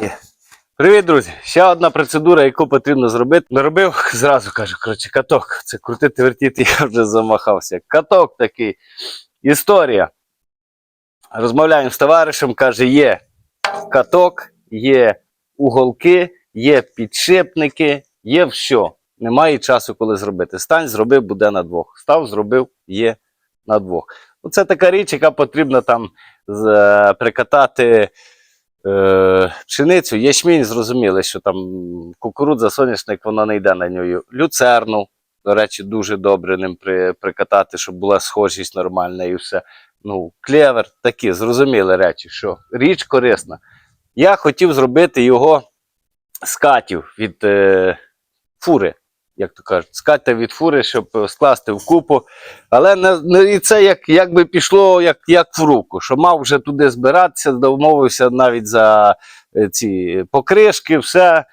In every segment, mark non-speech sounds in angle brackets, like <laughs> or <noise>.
Є. Привіт, друзі! Ще одна процедура, яку потрібно зробити. Не робив, зразу кажу, коротше, каток. Це крутити, вертіти, <laughs> я вже замахався. Каток такий. Історія. Розмовляємо з товаришем, каже, є каток, є уголки, є підшипники, є все. Немає часу, коли зробити. Стань, зробив, буде на двох. Став, зробив, є на двох. Ну, це така річ, яка потрібна там е, прикатати пшеницю. Ячмінь зрозуміли, що там кукурудза, соняшник, вона не йде на нього. Люцерну, до речі, дуже добре ним при, прикатати, щоб була схожість нормальна і все. Ну, клевер, такі зрозуміли речі, що річ корисна. Я хотів зробити його з катів від е, фури, як то кажуть, з катів від фури, щоб е, скласти в купу. Але не, і це як, як би пішло як, як в руку, що мав вже туди збиратися, домовився навіть за е, ці покришки, все.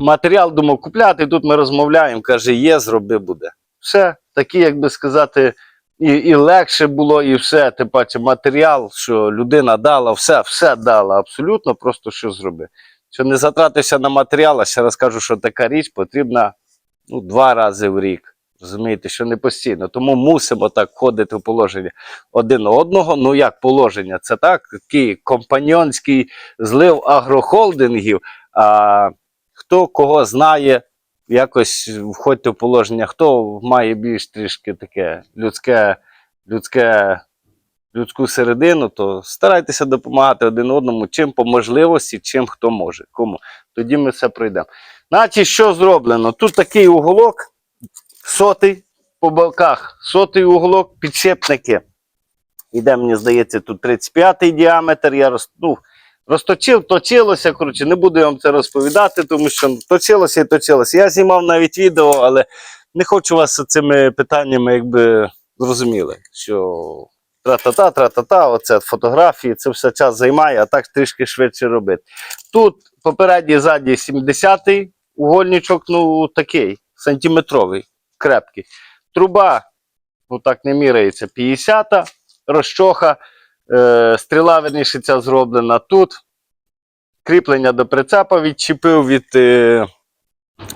Матеріал думав купляти, тут ми розмовляємо, каже, є, зроби буде. Все, такі, як би сказати, і, і легше було, і все. Тим паче матеріал, що людина дала, все, все дала абсолютно, просто що зроби. Що не затратився на матеріал, а ще раз кажу, що така річ потрібна ну, два рази в рік. Розумієте, що не постійно. Тому мусимо так входити в положення один одного. Ну як положення? Це так, такий компаньонський злив агрохолдингів. А хто кого знає, якось входьте в положення, хто має більш трішки таке людське, людське, людську середину, то старайтеся допомагати один одному, чим по можливості, чим хто може. Кому. Тоді ми все пройдемо. Значить, що зроблено? Тут такий уголок, сотий по боках, сотий уголок, підшипники. Іде, мені здається, тут 35-й діаметр. Я роз, ну, розточив, точилося. Коротше, не буду вам це розповідати, тому що точилося і точилося. Я знімав навіть відео, але не хочу вас цими питаннями, якби зрозуміли, що тра-та-та, тра-та-та, оце фотографії, це все час займає, а так трішки швидше робити. Тут попередній ззаді 70-й угольничок, ну такий, сантиметровий, крепкий. Труба, ну так не міряється, 50-та, розчоха, е, стріла верніше зроблена тут. Кріплення до прицепа відчепив від е,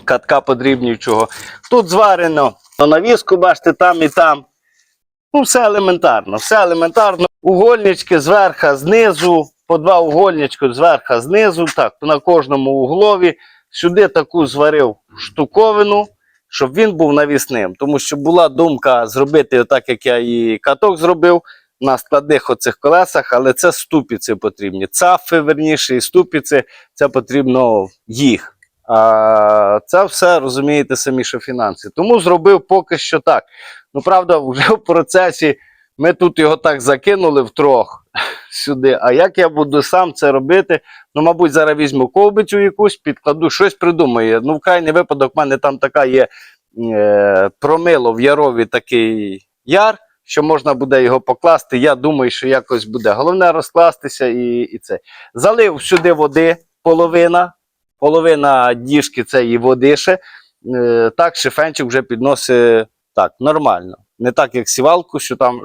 катка подрібнючого. Тут зварено на навіску, бачите, там і там. Ну, все елементарно, все елементарно. Угольнички зверху, знизу, по два угольнички зверху, знизу, так, на кожному углові. Сюди таку зварив штуковину, щоб він був навісним. Тому що була думка зробити так, як я і каток зробив на складних оцих колесах, але це ступіці потрібні. Цафи, верніше, і ступіці, це потрібно їх. А це все розумієте самі, що фінанси. Тому зробив поки що так. Ну, правда, вже в процесі ми тут його так закинули втрох сюди. А як я буду сам це робити? Ну, мабуть, зараз візьму ковбицю якусь, підкладу, щось придумаю. Ну, в крайній випадок, в мене там така є е, промило в ярові такий яр, що можна буде його покласти. Я думаю, що якось буде. Головне розкластися і, і це. Залив сюди води половина. Половина діжки цієї води ще. Е, так, шифенчик вже підносить так, нормально. Не так, як сівалку, що там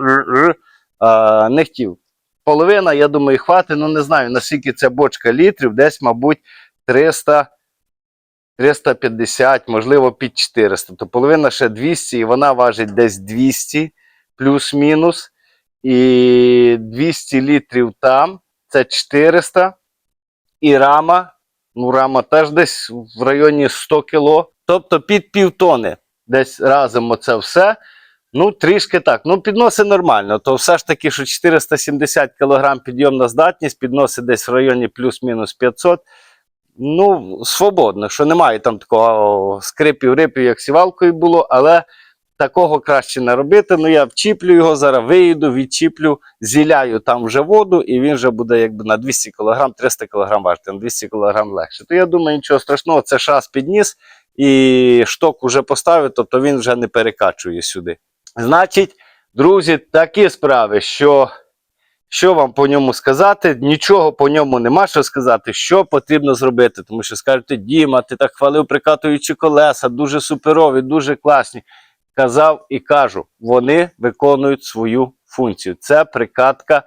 не хотів. Половина, я думаю, хватить, ну не знаю, наскільки ця бочка літрів, десь, мабуть, 300, 350, можливо, під 400. То половина ще 200, і вона важить десь 200 плюс-мінус. І 200 літрів там, це 400. І рама, ну рама теж десь в районі 100 кіло. Тобто під півтони десь разом оце все. Ну, трішки так. Ну, підноси нормально. То все ж таки, що 470 кг підйомна здатність, підносить десь в районі плюс-мінус 500. Ну, свободно, що немає там такого скрипів-рипів, як сівалкою було, але такого краще не робити. Ну, я вчіплю його, зараз виїду, відчіплю, зіляю там вже воду, і він вже буде якби на 200 кг, 300 кг важити, на 200 кг легше. То я думаю, нічого страшного, це шас підніс і шток уже поставив, тобто він вже не перекачує сюди. Значить, друзі, такі справи, що що вам по ньому сказати? Нічого по ньому нема що сказати, що потрібно зробити. Тому що скажете, Діма, ти так хвалив прикатуючи колеса, дуже суперові, дуже класні. Казав і кажу, вони виконують свою функцію. Це прикатка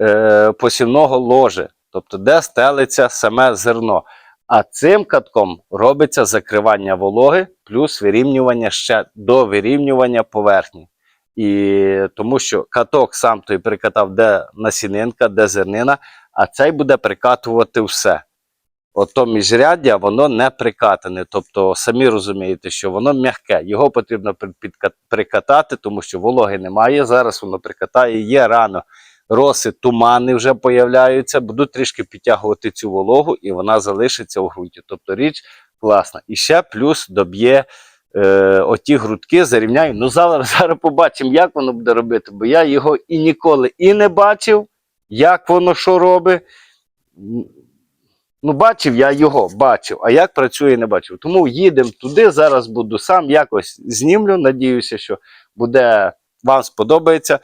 е, посівного ложа. тобто де стелиться саме зерно. А цим катком робиться закривання вологи плюс вирівнювання ще до вирівнювання поверхні. І тому що каток сам той прикатав, де насінинка, де зернина, а цей буде прикатувати все. Ото міжряддя, воно не прикатане. Тобто, самі розумієте, що воно м'яке. Його потрібно прикатати, тому що вологи немає. Зараз воно прикатає, є рано. Роси, тумани вже появляються, будуть трішки підтягувати цю вологу, і вона залишиться у ґрунті. Тобто річ класна. І ще плюс доб'є е, оті грудки, зарівняю. Ну зараз, <laughs> зараз побачимо, як воно буде робити, бо я його і ніколи і не бачив, як воно що робить. Ну, бачив я його, бачив, а як працює, не бачив. Тому їдемо туди. Зараз буду сам якось знімлю. Надіюся, що буде вам сподобається.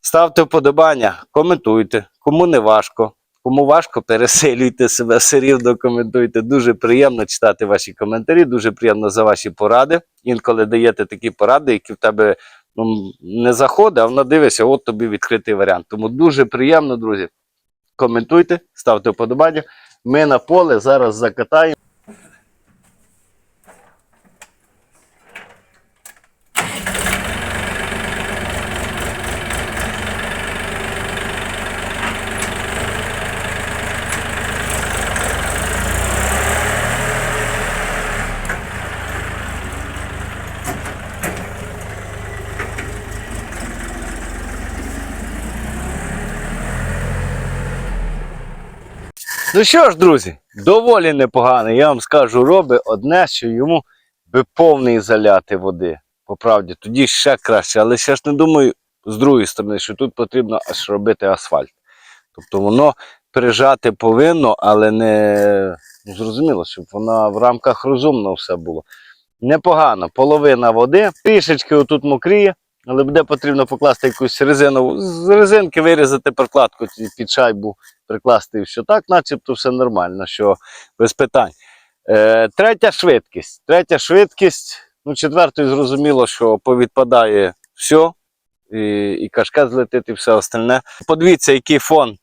Ставте вподобання, коментуйте. Кому не важко, кому важко, переселюйте себе, все рівно коментуйте. Дуже приємно читати ваші коментарі, дуже приємно за ваші поради. Інколи даєте такі поради, які в тебе ну, не заходить, а вона дивиться, от тобі відкритий варіант. Тому дуже приємно, друзі. Коментуйте, ставте вподобання. Ми на поле зараз закатаємо. Ну що ж, друзі, доволі непоганий. Я вам скажу, робить одне, що йому би повний заляти води. По правді, тоді ще краще. Але ще ж не думаю, з другої сторони, що тут потрібно аж робити асфальт. Тобто воно прижати повинно, але не ну, зрозуміло, щоб воно в рамках розумно все було. Непогано, половина води, трішечки отут мокріє, але буде потрібно покласти якусь резину, з резинки вирізати прокладку під шайбу прикласти, що так, начебто все нормально, що без питань. Е, третя швидкість. Третя швидкість. Ну, четвертою зрозуміло, що повідпадає все, і, і кашкет злетить, і все остальне. Подивіться, який фон.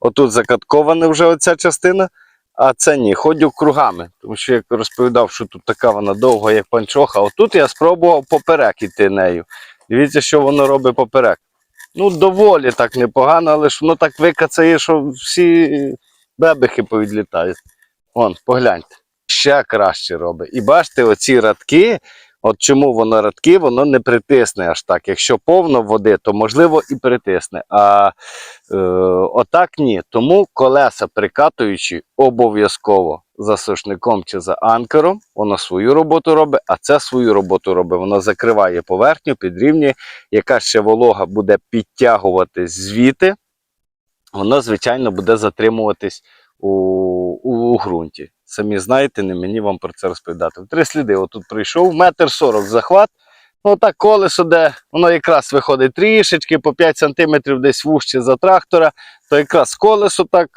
Отут закаткована вже оця частина, а це ні. Ходю кругами. Тому що як розповідав, що тут така вона довга, як панчоха. Отут я спробував поперек іти нею. Дивіться, що воно робить поперек. Ну, доволі так непогано, але ж воно так викацає, що всі бебехи повідлітають. Вон, погляньте. Ще краще робить. І бачите, оці радки, от чому воно радки, воно не притисне аж так. Якщо повно води, то можливо і притисне. А е, отак ні. Тому колеса прикатуючи обов'язково за сушником чи за анкером, воно свою роботу робить, а це свою роботу робить. Воно закриває поверхню, підрівнює яка ще волога буде підтягуватись звідти, воно, звичайно, буде затримуватись у, у, у ґрунті. Самі знаєте, не мені вам про це розповідати. Три сліди отут прийшов, метр сорок захват. Ну, так колесо, де воно якраз виходить трішечки по 5 см десь вужче за трактора, то якраз колесо так,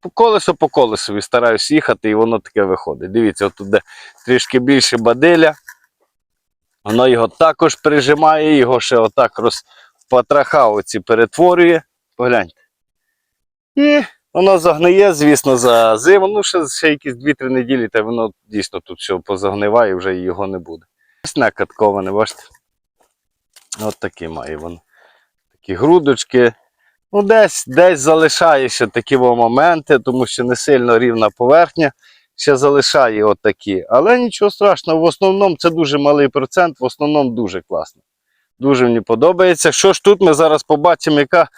по колесо по колесові стараюсь їхати, і воно таке виходить. Дивіться, отут де трішки більше бадиля, Воно його також прижимає, його ще отак роз оці перетворює. Погляньте. І воно загниє, звісно, за зиму. Ну, ще, ще якісь 2-3 неділі, та воно дійсно тут все позагниває, вже його не буде. Ось накатковане, бачите? От такі має воно. Такі грудочки. Ну, десь, десь залишає ще такі моменти, тому що не сильно рівна поверхня ще залишає отакі. Але нічого страшного, в основному це дуже малий процент, в основному дуже класно. Дуже мені подобається. Що ж тут ми зараз побачимо, яка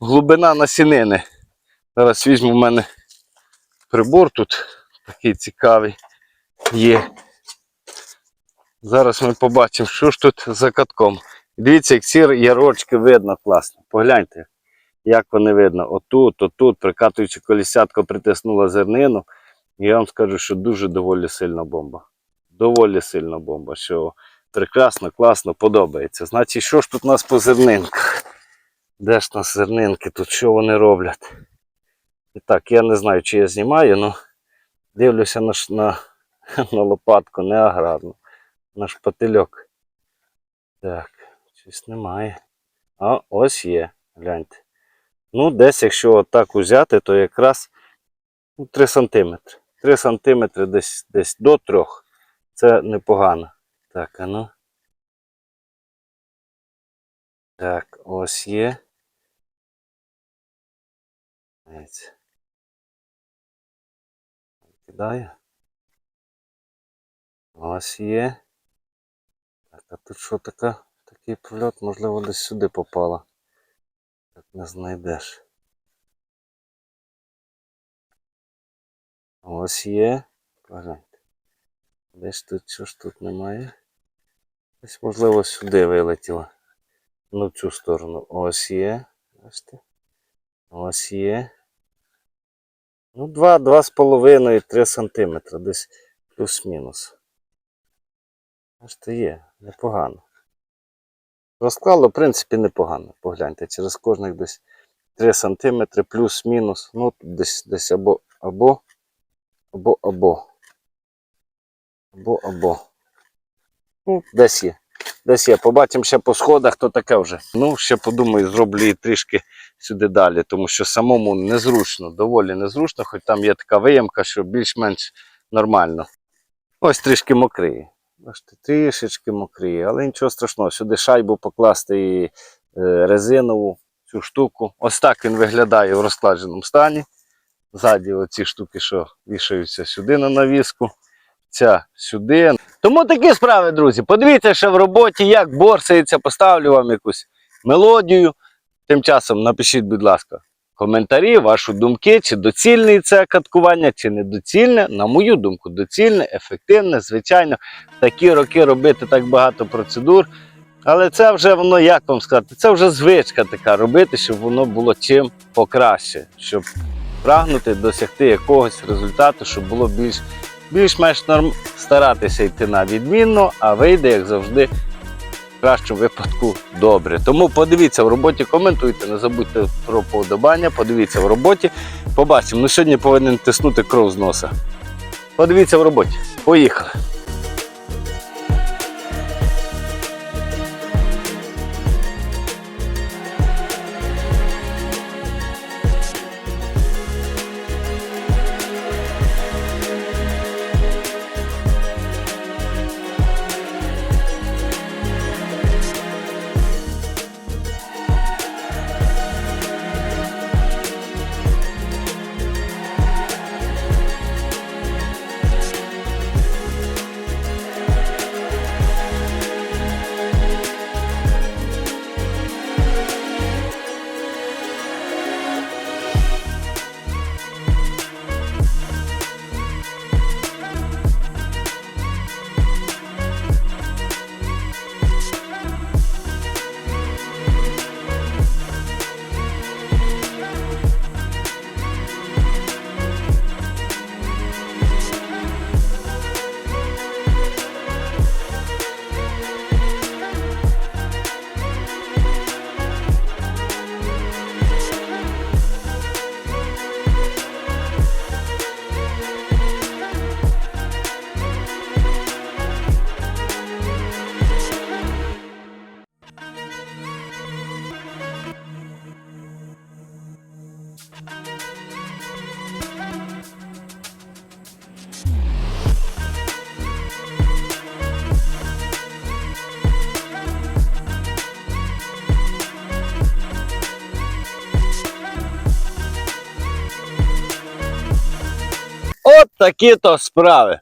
глибина насінини. Зараз візьму в мене прибор тут такий цікавий є. Зараз ми побачимо, що ж тут за катком. Дивіться, як ці ярочки видно класно. Погляньте, як вони видно. Отут, отут, прикатуючи колісятко, притиснула зернину. Я вам скажу, що дуже доволі сильна бомба. Доволі сильна бомба, що прекрасно, класно, подобається. Значить, що ж тут у нас по зернинках? Де ж у нас зернинки? Тут що вони роблять? І так, я не знаю, чи я знімаю, але дивлюся на, на, <laughs> на лопатку, не аграрну, на шпательок. Так, щось немає. А ось є, гляньте. Ну, десь, якщо отак узяти, то якраз Ну, 3 см. 3 см десь, десь до 3. Це непогано. Так, а ну. Так, ось є. Дивіться. Кидаю. Ось є. Так, а тут що така? Такий прольот, можливо, десь сюди попало. Так не знайдеш. Ось є. Погляньте. Десь тут що ж тут немає? Десь, можливо, сюди вилетіло. Ну, в цю сторону. Ось є. Ось є. Ну, 2, 2,5-3 см. Десь плюс-мінус. Бачите, є. Непогано. Розклало, в принципі, непогано. Погляньте, через кожних десь 3 см плюс-мінус. Ну, десь, десь або, або, або, або. Або, або. Ну, десь є. Десь є. Побачимо ще по сходах, то таке вже. Ну, ще подумаю, зроблю її трішки сюди далі, тому що самому незручно, доволі незручно, хоч там є така виямка, що більш-менш нормально. Ось трішки мокріє. Трішечки мокріє, але нічого страшного. Сюди шайбу покласти і е, резинову цю штуку. Ось так він виглядає в розкладеному стані. Ззаді оці штуки, що вішаються сюди на навіску, ця сюди. Тому такі справи, друзі. Подивіться ще в роботі, як борсається, поставлю вам якусь мелодію. Тим часом напишіть, будь ласка, коментарі, ваші думки, чи доцільне це каткування, чи недоцільне. На мою думку, доцільне, ефективне, звичайно, такі роки робити так багато процедур. Але це вже воно, як вам сказати, це вже звичка така робити, щоб воно було чим покраще, щоб прагнути досягти якогось результату, щоб було більш, більш-менш норм старатися йти на відмінно, а вийде, як завжди, кращому випадку добре. Тому подивіться в роботі, коментуйте, не забудьте про подобання, подивіться в роботі. Побачимо. Ну сьогодні повинен тиснути кров з носа. Подивіться в роботі. Поїхали. Такі то справи.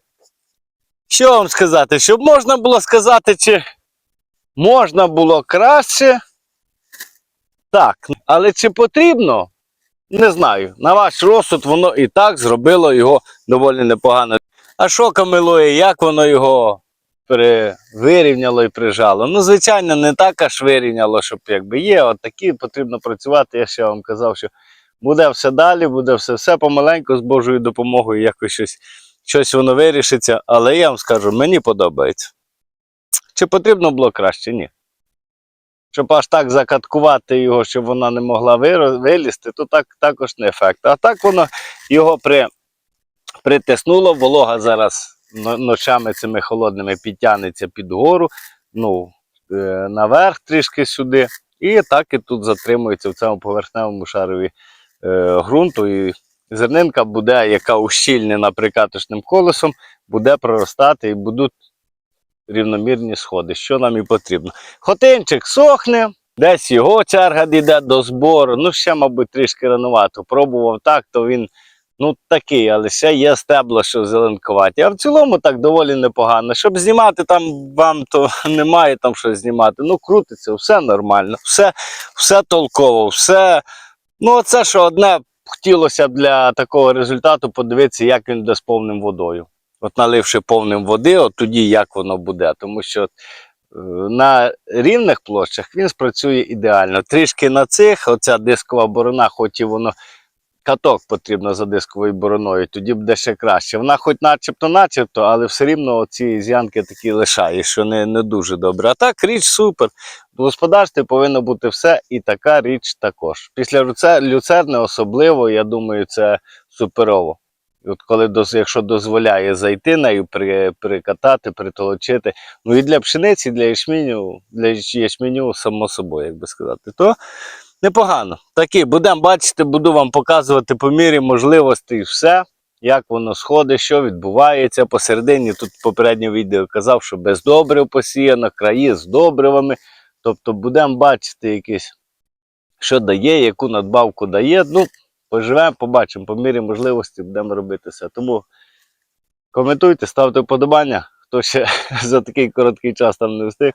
Що вам сказати? Щоб можна було сказати, чи можна було краще. Так, але чи потрібно? Не знаю. На ваш розсуд воно і так зробило його доволі непогано. А що камилує, як воно його при... вирівняло і прижало? Ну, звичайно, не так аж вирівняло, щоб якби є. От такі потрібно працювати. Я ще вам казав, що буде все далі, буде все, все помаленьку з Божою допомогою, якось щось, щось воно вирішиться. Але я вам скажу, мені подобається. Чи потрібно було краще? Ні. Щоб аж так закаткувати його, щоб вона не могла вилізти, то так також не ефект. А так воно його при, притиснуло, волога зараз ночами цими холодними підтягнеться під гору, ну, е, наверх трішки сюди. І так і тут затримується в цьому поверхневому шарові ґрунту. І зернинка буде, яка ущільнена прикаточним колесом, буде проростати і будуть рівномірні сходи, що нам і потрібно. Хотинчик сохне, десь його черга дійде до збору. Ну, ще, мабуть, трішки ранувато. Пробував так, то він ну такий, але ще є стебло, що зеленкуваті. А в цілому так доволі непогано. Щоб знімати там вам, то <laughs> немає там що знімати. Ну, крутиться, все нормально, все, все толково, все. Ну, це що одне хотілося для такого результату подивитися, як він буде з повним водою. От наливши повним води, от тоді як воно буде. Тому що е, на рівних площах він спрацює ідеально. Трішки на цих, оця дискова борона, хоч і воно каток потрібно за дисковою бороною, тоді буде ще краще. Вона хоч начебто, начебто, але все рівно ці зянки такі лишає, що не, не дуже добре. А так річ супер. В господарстві повинно бути все, і така річ також. Після люце- люцерни особливо, я думаю, це суперово. От коли якщо дозволяє зайти нею, при, прикатати, притолочити. Ну і для пшениці, для ячменю, для яч- ячменю, само собою, як би сказати, то непогано. Такі, будемо бачити, буду вам показувати по мірі можливостей все, як воно сходить, що відбувається посередині. Тут попереднє відео казав, що без добрив посіяно, краї з добривами. Тобто будемо бачити якісь, що дає, яку надбавку дає. Ну, поживемо, побачимо, по мірі можливості будемо робити все. Тому коментуйте, ставте вподобання, хто ще <laughs> за такий короткий час там не встиг.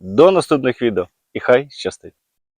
До наступних відео і хай щастить!